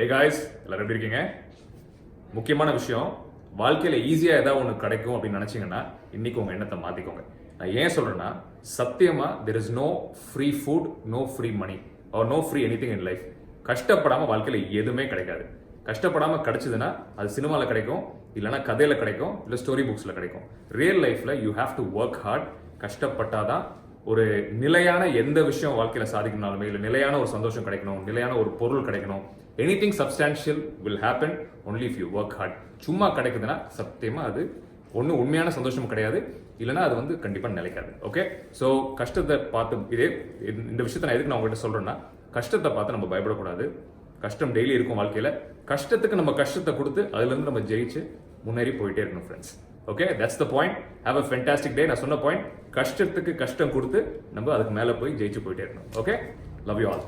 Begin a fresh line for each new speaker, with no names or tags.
ஏ guys எல்லாரும் எப்படி இருக்கீங்க? முக்கியமான விஷயம் வாழ்க்கையில் ஈஸியாக ஏதாவது ஒன்று கிடைக்கும் அப்படின்னு நினச்சிங்கன்னா இன்றைக்கி உங்கள் எண்ணத்தை மாற்றிக்கோங்க நான் ஏன் சொல்கிறேன்னா சத்தியமாக there is no free food no free money or no free anything in life கஷ்டப்படாமல் வாழ்க்கையில் எதுவுமே கிடைக்காது. கஷ்டப்படாமல் கிடைச்சதுன்னா அது சினிமாவில் கிடைக்கும் இல்லைனா கதையில் கிடைக்கும் இல்லை ஸ்டோரி புக்ஸில் கிடைக்கும். ரியல் லைஃப்பில் you have to work hard கஷ்டப்பட்டாதான் ஒரு நிலையான எந்த விஷயம் வாழ்க்கையில் சாதிக்கணும்னாலுமே இல்லை நிலையான ஒரு சந்தோஷம் கிடைக்கணும் நிலையான ஒரு பொருள் கிடைக்கணும் anything substantial will happen only if you work hard சும்மா கிடைக்குதுன்னா சத்தியமாக அது ஒன்றும் உண்மையான சந்தோஷம் கிடையாது. இல்லைன்னா அது வந்து கண்டிப்பாக நிலைக்காது. ஓகே ஸோ கஷ்டத்தை பார்த்து இதே இந்த- இந்த நான் எதுக்கு நான் உங்கள்கிட்ட சொல்கிறேன்னா கஷ்டத்தை பார்த்து நம்ம பயப்படக்கூடாது. கஷ்டம் டெய்லி இருக்கும் வாழ்க்கையில். கஷ்டத்துக்கு நம்ம கஷ்டத்தை கொடுத்து அதுலேருந்து நம்ம ஜெயிச்சு முன்னேறி போயிட்டே இருக்கணும் friends okay that's the point have a fantastic day நான் சொன்ன பாயிண்ட் கஷ்டத்துக்கு கஷ்டம் கொடுத்து நம்ம அதுக்கு மேலே போய் ஜெயிச்சு போயிட்டே இருக்கணும். Okay love you all